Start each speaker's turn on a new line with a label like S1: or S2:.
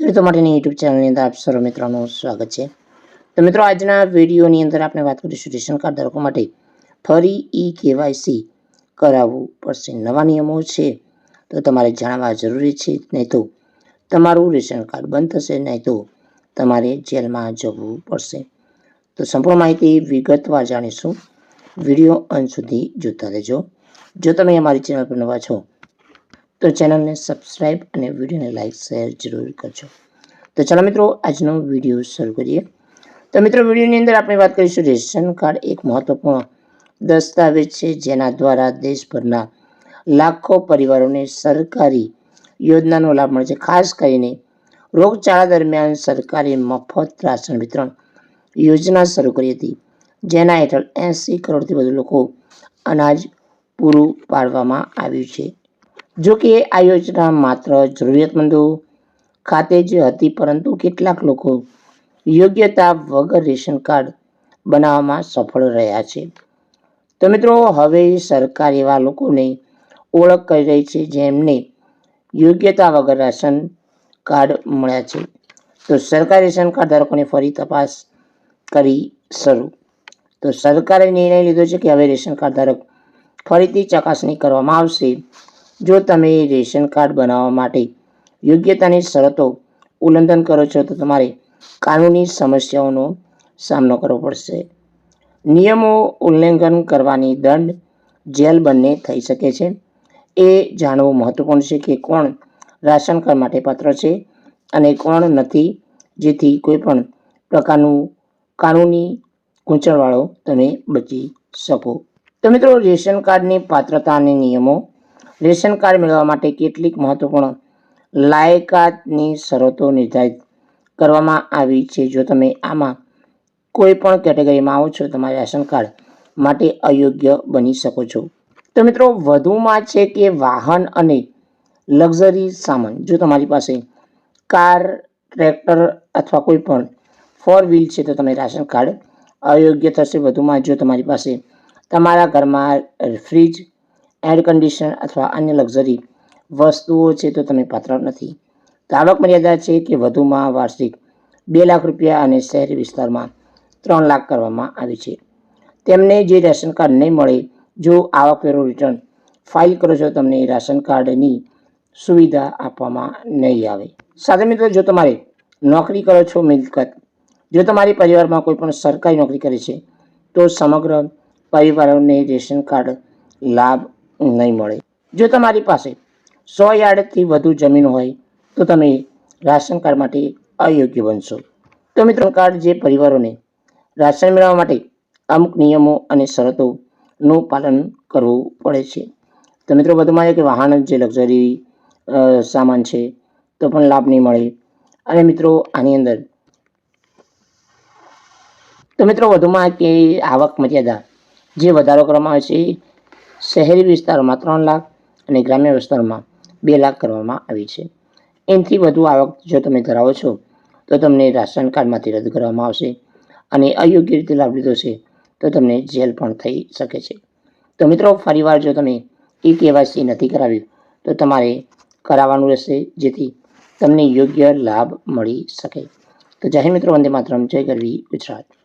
S1: ખેડૂતો માટેની યુટ્યુબ ચેનલની અંદર આપ સર્વ મિત્રોનું સ્વાગત છે. તો મિત્રો, આજના વિડીયોની અંદર આપણે વાત કરીશું રેશન કાર્ડ ધારકો માટે ફરી ઈ કેવાયસી કરાવવું પડશે. નવા નિયમો છે તો તમારે જાણવા જરૂરી છે, નહીં તો તમારું રેશન કાર્ડ બંધ થશે, નહીં તો તમારે જેલમાં જવું પડશે. તો સંપૂર્ણ માહિતી વિગતવાર જાણીશું. વીડિયો અંત સુધી જોતા રહેજો. જો તમે અમારી ચેનલ પર નવા છો તો ચેનલને સબસ્ક્રાઈબ અને વિડીયોને લાઇક શેર જરૂર કરજો. તો ચાલો મિત્રો, આજનો વીડિયો શરૂ કરીએ. તો મિત્રો, વિડીયોની અંદર આપણે વાત કરીશું રેશન કાર્ડ, એક મહત્વપૂર્ણ દસ્તાવેજ છે જેના દ્વારા દેશભરના લાખો પરિવારોને સરકારી યોજનાનો લાભ મળે છે. ખાસ કરીને રોગચાળા દરમિયાન સરકારે મફત રાશન વિતરણ યોજના શરૂ કરી હતી, જેના હેઠળ એંસી કરોડથી વધુ લોકો અનાજ પૂરું પાડવામાં આવ્યું છે. જો કે આ યોજના માત્ર જરૂરિયાતમંદો ખાતે જ હતી, પરંતુ કેટલાક લોકો યોગ્યતા વગર રેશન કાર્ડ બનાવવામાં સફળ રહ્યા છે. તો મિત્રો, હવે સરકાર એવા લોકોને ઓળખ કરી રહી છે, જેમને યોગ્યતા વગર રાશન કાર્ડ મળ્યા છે. તો સરકાર રેશન કાર્ડ ધારકોને ફરી તપાસ કરી શરૂ. તો સરકારે નિર્ણય લીધો છે કે હવે રેશન કાર્ડ ધારક ફરીથી ચકાસણી કરવામાં આવશે. જો તમે રેશન કાર્ડ બનાવવા માટે યોગ્યતાની શરતો ઉલ્લંઘન કરો છો, તો તમારે કાનૂની સમસ્યાઓનો સામનો કરવો પડશે. નિયમો ઉલ્લંઘન કરવાની દંડ જેલ બંને થઈ શકે છે. એ જાણવું મહત્વપૂર્ણ છે કે કોણ રાશન કાર્ડ માટે પાત્ર છે અને કોણ નથી, જેથી કોઈ પણ પ્રકારનું કાનૂની ગૂંચણવાળો તમે બચી શકો. તો મિત્રો, રેશન કાર્ડની પાત્રતા અને નિયમો રેશન કાર્ડ મેળવવા માટે કેટલીક મહત્વપૂર્ણ લાયકાતની શરતો નિર્ધારિત કરવામાં આવી છે. જો તમે આમાં કોઈ પણ કેટેગરીમાં આવો છો તમારે રાશન કાર્ડ માટે અયોગ્ય બની શકો છો. તો મિત્રો, વધુમાં છે કે વાહન અને લક્ઝરી સામાન. જો તમારી પાસે કાર, ટ્રેક્ટર અથવા કોઈ પણ ફોર વ્હીલ છે, તો તમે રાશન કાર્ડ અયોગ્ય થશે. વધુમાં જો તમારી પાસે તમારા ઘરમાં ફ્રીજ એર કન્ડિશન અથવા અન્ય લક્ઝરી વસ્તુઓ છે તો તમે પાત્ર નથી. આવક મર્યાદા છે કે વધુમાં વાર્ષિક બે લાખ રૂપિયા અને શહેરી વિસ્તારમાં ત્રણ લાખ કરવામાં આવી છે. તેમને જે રેશન કાર્ડ નહીં મળે, જો આવકવેરો રિટર્ન ફાઇલ કરો છો, તમને રાશન કાર્ડની સુવિધા આપવામાં નહીં આવે. સાથે મિત્રો, જો તમારે નોકરી કરો છો મિલકત, જો તમારી પરિવારમાં કોઈ પણ સરકારી નોકરી કરે છે, તો સમગ્ર પરિવારોને રેશન કાર્ડ લાભ નહીં મળે. જો તમારી પાસે સો યાર્ડથી વધુ જમીન હોય, તો તમે રાશન કાર્ડ માટે અયોગ્ય બનશો. તો મિત્રો કાર્ડ જે પરિવારોને રાશન મેળવવા માટે અમુક નિયમો અને શરતોનું પાલન કરવું પડે છે. તો મિત્રો, વધુમાં કે વાહન જે લક્ઝરી સામાન છે, તો પણ લાભ નહીં મળે. અને મિત્રો, આની અંદર તો મિત્રો, વધુમાં કે આવક મર્યાદા જે વધારો કરવામાં આવે છે શહેરી વિસ્તારોમાં ત્રણ લાખ અને ગ્રામ્ય વિસ્તારોમાં બે લાખ કરવામાં આવી છે. એમથી વધુ આવક જો તમે ધરાવો છો, તો તમને રાશન કાર્ડમાંથી રદ કરવામાં આવશે અને અયોગ્ય રીતે લાભ લીધો છે, તો તમને જેલ પણ થઈ શકે છે. તો મિત્રો, ફરીવાર જો તમે ઈ કેવાયસી નથી કરાવ્યું તો તમારે કરાવવાનું રહેશે જેથી તમને યોગ્ય લાભ મળી શકે. તો જાહેર મિત્રો, વંદે માત્ર જય ગરવી ગુજરાત.